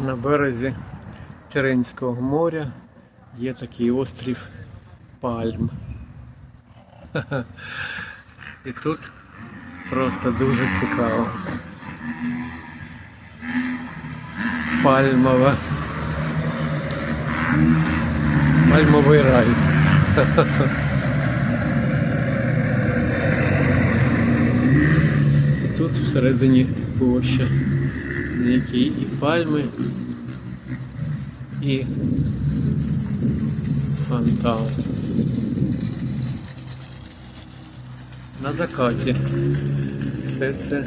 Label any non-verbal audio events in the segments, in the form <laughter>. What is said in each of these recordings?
На березі Теренського моря є такий острів Пальм. <laughs> І тут просто дуже цікаво. Пальмова. Пальмовий рай. <laughs> І тут всередині площа, на якій і пальми, і фонтан. На закаті. Все це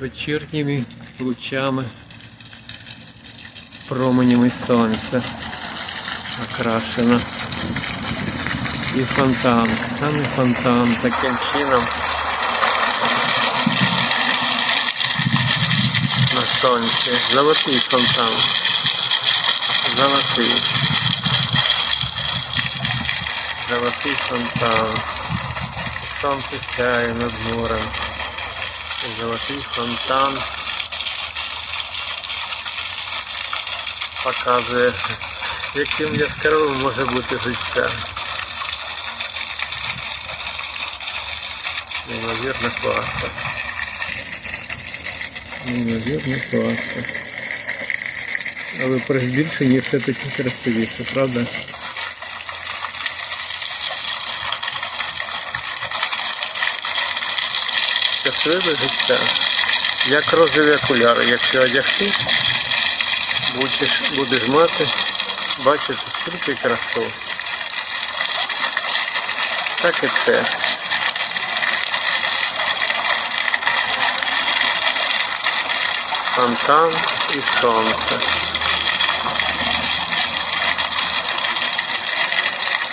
вечірніми лучами, променями сонця окрашено. І фонтан, саме фонтан таким чином сонці. Золотий фонтан. Золотий. Золотий фонтан. Сонце сяє над морем. Золотий фонтан показує, яким яскравим може бути життя. Неймовірно класно. Неймовірно класно. Але при збільшенні все-таки красивіше, правда? Щасливе життя. Як розові окуляри, якщо одягти, будеш, будеш мати, бачити тільки красу. Так і це. Фонтан і сонце.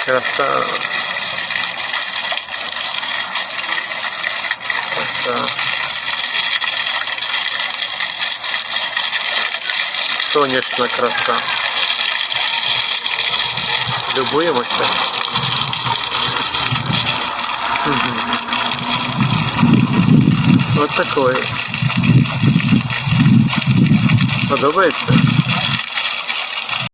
Краса. Краса. Сонячна краса. Любуємося. Мгм. От такої. подобається.